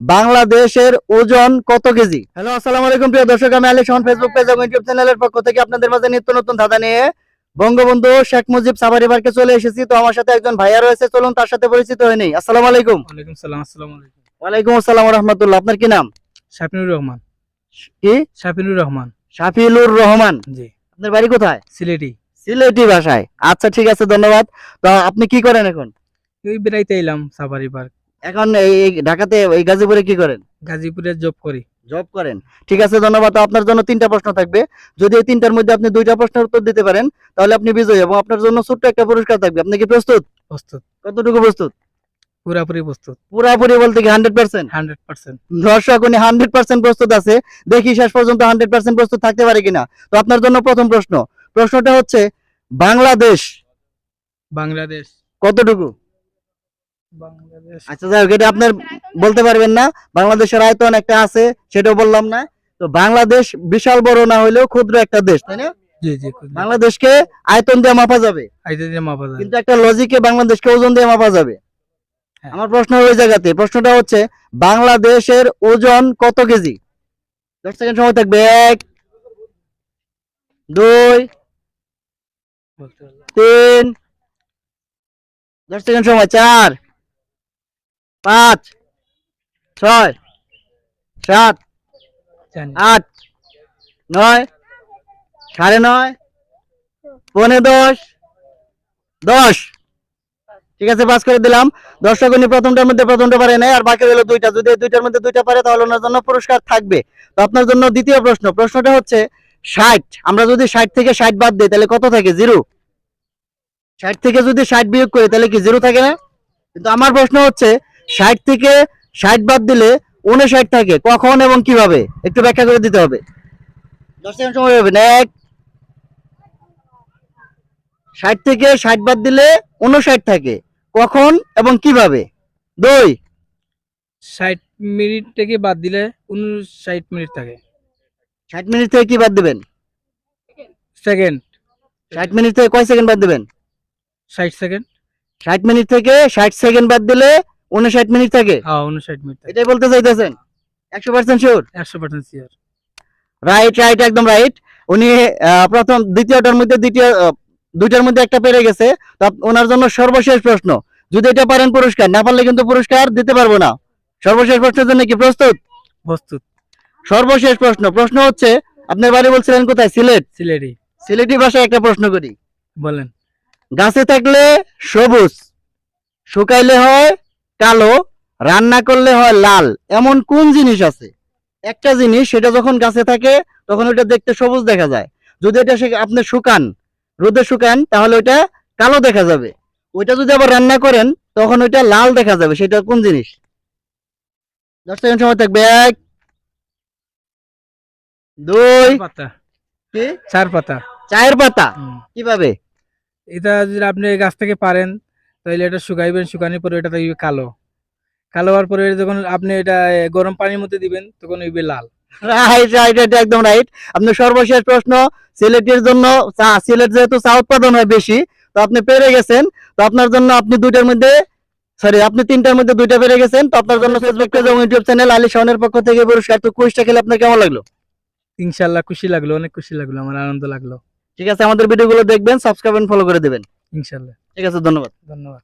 বাংলাদেশের ওজন কত কেজি? হ্যালো আসসালামু আলাইকুম প্রিয় দর্শক আমি আলী সোহান ফেসবুক পেজ এবং ইউটিউব চ্যানেলের পক্ষ থেকে আপনাদের মাঝে নিত্য নতুন ধাঁধা নিয়ে বঙ্গবন্ধু শেখ মুজিব সাফারি পার্কে চলে এসেছি। তো আমার সাথে একজন ভাইয়া রয়েছে চলুন তার সাথে পরিচিত হয়ে নেই। আসসালামু আলাইকুম। ওয়ালাইকুম সালাম আসসালামু আলাইকুম। ওয়ালাইকুম আসসালাম রহমতুল্লাহ। আপনার কি নাম? শাফিনুর রহমান। কি? শাফিনুর রহমান। শাফিলুর রহমান। জি। আপনার বাড়ি কোথায়? সিলেটি। সিলেটি ভাষায় আচ্ছা ঠিক আছে ধন্যবাদ। তো আপনি কি করেন এখন? ওই বেড়াইতে এলাম সাফারি পার্ক এখন এই ঢাকাতে এই গাজীপুরে কি করেন? গাজীপুরে জব করি। জব করেন। ঠিক আছে ধন্যবাদ। আপনার জন্য তিনটা প্রশ্ন থাকবে। যদি এই তিনটার মধ্যে আপনি দুইটা প্রশ্নের উত্তর দিতে পারেন তাহলে আপনি বিজয়ী এবং আপনার জন্য ছোট্ট একটা পুরস্কার থাকবে। আপনি কি প্রস্তুত? প্রস্তুত। কতটুকু প্রস্তুত? পুরাপুরি প্রস্তুত। পুরাপুরি বলতে কি হান্ড্রেড পার্সেন্ট? Hundred percent. দর্শক উনি হান্ড্রেড পার্সেন্ট প্রস্তুত আছে। দেখি শেষ পর্যন্ত হান্ড্রেড পার্সেন্ট প্রস্তুত থাকতে পারে কিনা। তো আপনার জন্য প্রথম প্রশ্ন। প্রশ্নটা হচ্ছে বাংলাদেশ বাংলাদেশ। কতটুকু? আচ্ছা যাই হোক এটা আপনার বলতে পারবেন না। বাংলাদেশের আয়তন একটা আছে সেটাও বললাম না। তো বাংলাদেশ বিশাল বড় না হলেও ক্ষুদ্র একটা দেশ তাই না? জি জি বাংলাদেশকে আয়তন দিয়ে মাপা যাবে। দিয়ে মাপা কিন্তু একটা লজিকে বাংলাদেশকে ওজন দিয়ে মাপা যাবে। হ্যাঁ। আমার প্রশ্ন ওই জায়গাতে প্রশ্নটা হচ্ছে বাংলাদেশের ওজন কত কেজি? দশ সেকেন্ড সময় থাকবে। এক দুই তিন দশ সেকেন্ড সময় চার পাঁচ ছয় সাত আট নয় সাড়ে নয় পৌনে দশ দশ। ঠিক আছে পাস করে দিলাম। দর্শক উনি প্রথমটার মধ্যে প্রথমটা পারে নাই আর বাকি হলো দুইটা। যদি দুইটার মধ্যে দুইটা পারে তাহলে ওনার জন্য পুরস্কার থাকবে। তো আপনার জন্য দ্বিতীয় প্রশ্ন। প্রশ্নটা হচ্ছে ষাট। আমরা যদি ষাট থেকে ষাট বাদ দিই তাহলে কত থাকে? জিরো। ষাট থেকে যদি ষাট বিয়োগ করি তাহলে কি জিরো থাকে না? কিন্তু আমার প্রশ্ন হচ্ছে ষাট থেকে ষাট বাদ দিলে উনষাট থাকে। কখন এবং কীভাবে? একটু ব্যাখ্যা করে দিতে হবে। দশ সেকেন্ড সময় হবে। এক ষাট থেকে ষাট বাদ দিলে উনষাট থাকে। কখন এবং কীভাবে? দুই ষাট মিনিট থেকে বাদ দিলে উনষাট মিনিট থাকে। ষাট মিনিট থেকে কি বাদ দিবেন? সেকেন্ড। ষাট মিনিট থেকে কয় সেকেন্ড বাদ দিবেন? ষাট সেকেন্ড। ষাট মিনিট থেকে ষাট সেকেন্ড বাদ দিলে উনষাট মিনিট থাকে। হ্যাঁ উনষাট মিনিট এটাই বলতে চাইতেছেন? একশো পার্সেন্ট শিওর একশো পার্সেন্ট সিয়ার রাইট রাইট একদম রাইট উনি প্রথম দ্বিতীয়টার মধ্যে দ্বিতীয় দুইটার মধ্যে একটা পেরে গেছে। তো ওনার জন্য সর্বশেষ প্রশ্ন। যদি এটা পারেন পুরস্কার না পারলে কিন্তু পুরস্কার দিতে পারব না। সর্বশেষ প্রশ্নের জন্য কি প্রস্তুত? প্রস্তুত। সর্বশেষ প্রশ্ন। প্রশ্ন হচ্ছে আপনার বাড়ি বলছিলেন কোথায়? সিলেট। সিলেটি। সিলেটি ভাষায় একটা প্রশ্ন করি। বলেন। গাছে থাকলে সবুজ শুকাইলে হয় কালো রান্না করলে হয় লাল। এমন কোন জিনিস আছে? একটা জিনিস সেটা যখন গাছে থাকে তখন ওটা দেখতে সবুজ দেখা যায়। যদি এটা আপনি শুকান রোদে শুকান তাহলে ওটা কালো দেখা যাবে। ওইটা যদি আবার রান্না করেন তখন ওইটা লাল দেখা যাবে। সেটা কোন জিনিস? দশ সেকেন্ড সময় থাকবে। এক দুই পাতা কি? চার পাতা চায়ের পাতা। কীভাবে? এটা যদি আপনি গাছ থেকে পারেন তাহলে এটা শুকাইবেন শুকানোর পরে এটা থাকবে কালো। কালো হওয়ার পরে যখন আপনি এটা গরম পানির মধ্যে দিবেন তখন হইবে লাল। রাইট রাইট এটা একদম রাইট আপনি সর্বশেষ প্রশ্ন সিলেটের জন্য চা সিলেট যেহেতু চা উৎপাদন হয় বেশি তো আপনি পেরে গেছেন তো আপনার জন্য আপনি দুইটার মধ্যে সরি আপনি তিনটার মধ্যে দুইটা পেরে গেছেন তো আপনার জন্য ফেসবুক পেজ এবং ইউটিউব চ্যানেল আলী শাওনের পক্ষ থেকে পুরস্কার। তো কুইজটা খেলে আপনার কেমন লাগল? ইনশাল্লাহ খুশি লাগল অনেক খুশি লাগল আমার আনন্দ লাগল। ঠিক আছে আমাদের ভিডিওগুলো দেখবেন সাবস্ক্রাইব এন্ড ফলো করে দেবেন। ইনশাল্লাহ ঠিক আছে ধন্যবাদ। ধন্যবাদ।